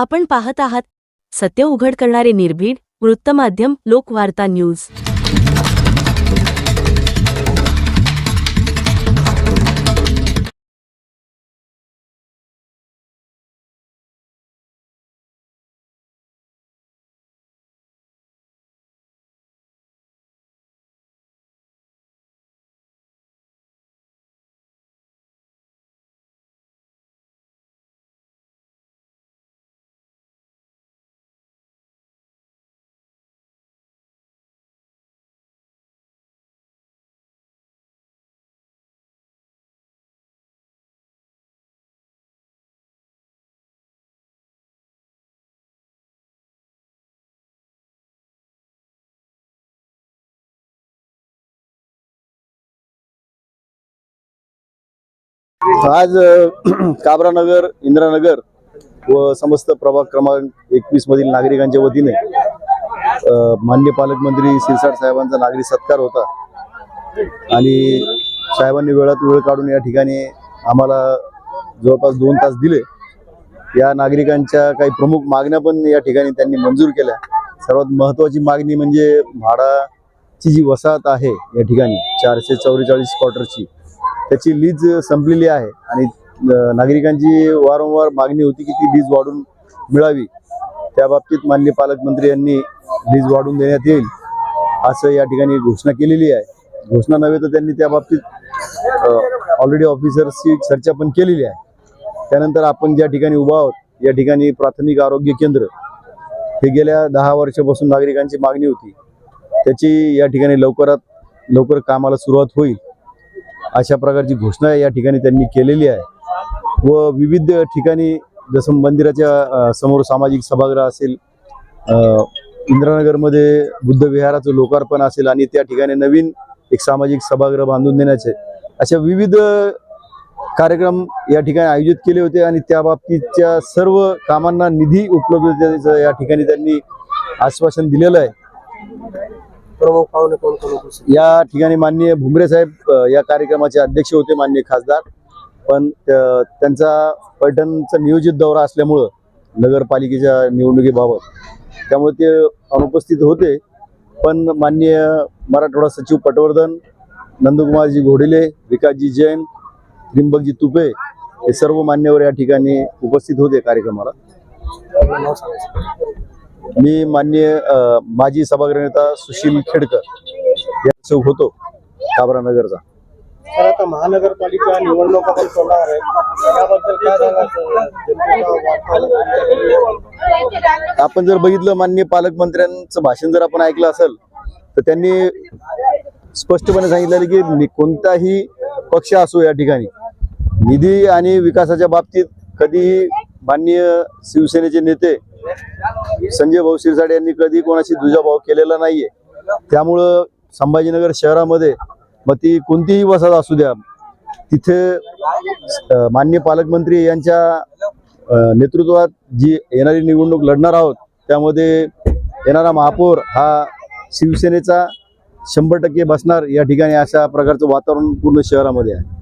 आपण पाहत आहात. सत्य उघड करणारे निर्भीड वृत्तमाध्यम लोकवार्ता न्यूज. आज काबरानगर इंद्रानगर व समस्त प्रभाग क्रमांक एकवीस मधील नागरिकांच्या वतीने मान्य पालकमंत्री शिरसाट साहेबांचा नागरिक सत्कार होता. आणि साहेबांनी वेळात वेळ काढून या ठिकाणी आम्हाला जवळपास दोन तास दिले. या नागरिकांच्या काही प्रमुख मागण्या पण या ठिकाणी त्यांनी मंजूर केल्या. सर्वात महत्वाची मागणी म्हणजे म्हाडाची जी वसाहत आहे या ठिकाणी चारशे चौवेचाळीस क्वार्टरची त्याची लीज संपलेली आहे आणि नागरिकांची वारंवार मागणी होती की ती लीज वाढून मिळावी. त्या बाबतीत माननीय पालकमंत्री यांनी लीज वाढून देण्यात येईल असं या ठिकाणी घोषणा केलेली आहे. घोषणा नव्हे तर त्यांनी त्या बाबतीत ऑलरेडी ऑफिसर्सची चर्चा पण केलेली आहे. त्यानंतर आपण ज्या ठिकाणी उभा आहोत या ठिकाणी प्राथमिक आरोग्य केंद्र हे गेल्या दहा वर्षापासून नागरिकांची मागणी होती. त्याची या ठिकाणी लवकरात लवकर कामाला सुरुवात होईल. अशा प्रकारची घोषणा या ठिकाणी त्यांनी केलेली आहे. व विविध ठिकाणी जसं मंदिराच्या समोर सामाजिक सभागृह असेल इंद्रानगरमध्ये बुद्ध विहाराचं लोकार्पण असेल आणि त्या ठिकाणी नवीन एक सामाजिक सभागृह बांधून देण्याचे अशा विविध कार्यक्रम या ठिकाणी आयोजित केले होते आणि त्या बाबतीतच्या सर्व कामांना निधी उपलब्ध या ठिकाणी त्यांनी आश्वासन दिलेलं आहे. प्रमुख पाहुणे कोण कोण उपस्थित? या ठिकाणी माननीय भुमरे साहेब या कार्यक्रमाचे अध्यक्ष होते माननीय खासदार. पण त्या- त्यांचा पैठणचा नियोजित दौरा असल्यामुळं नगरपालिकेच्या निवडणुकीबाबत. त्यामुळे ते अनुपस्थित होते. पण माननीय मराठवाडा सचिव पटवर्धन नंदकुमारजी घोडेले विकासजी जैन त्रिंबकजी तुपे हे सर्व मान्यवर या ठिकाणी उपस्थित होते कार्यक्रमाला. मी माननीय अ, माजी सभागृह नेता सुशील खेडकर यांचा होतो काबरा नगरचा. तर आता महानगरपालिका निवडणुका पण होणार आहेत. याबद्दल काय सांगायचं जनतेचा वार्ताहर आपण जर बघितलं माननीय पालकमंत्र्यांचं भाषण जर आपण ऐकलं असेल तर त्यांनी स्पष्टपणे सांगितलेलं की कोणताही पक्ष असो या ठिकाणी निधी आणि विकासाच्या बाबतीत कधीही माननीय शिवसेनेचे नेते संजय भाऊ शिरसाट यांनी कधी कोणाशी दुजाभाव केलेला नाहीये. त्यामुळं संभाजीनगर शहरामध्ये मग ती कोणतीही वसाहत असू द्या तिथे मान्य माननीय पालकमंत्री यांच्या नेतृत्वात जी येणारी निवडणूक लढणार आहोत त्यामध्ये येणारा महापौर हा शिवसेनेचा शंभर टक्के बसणार या ठिकाणी अशा प्रकारचं वातावरण पूर्ण शहरामध्ये आहे.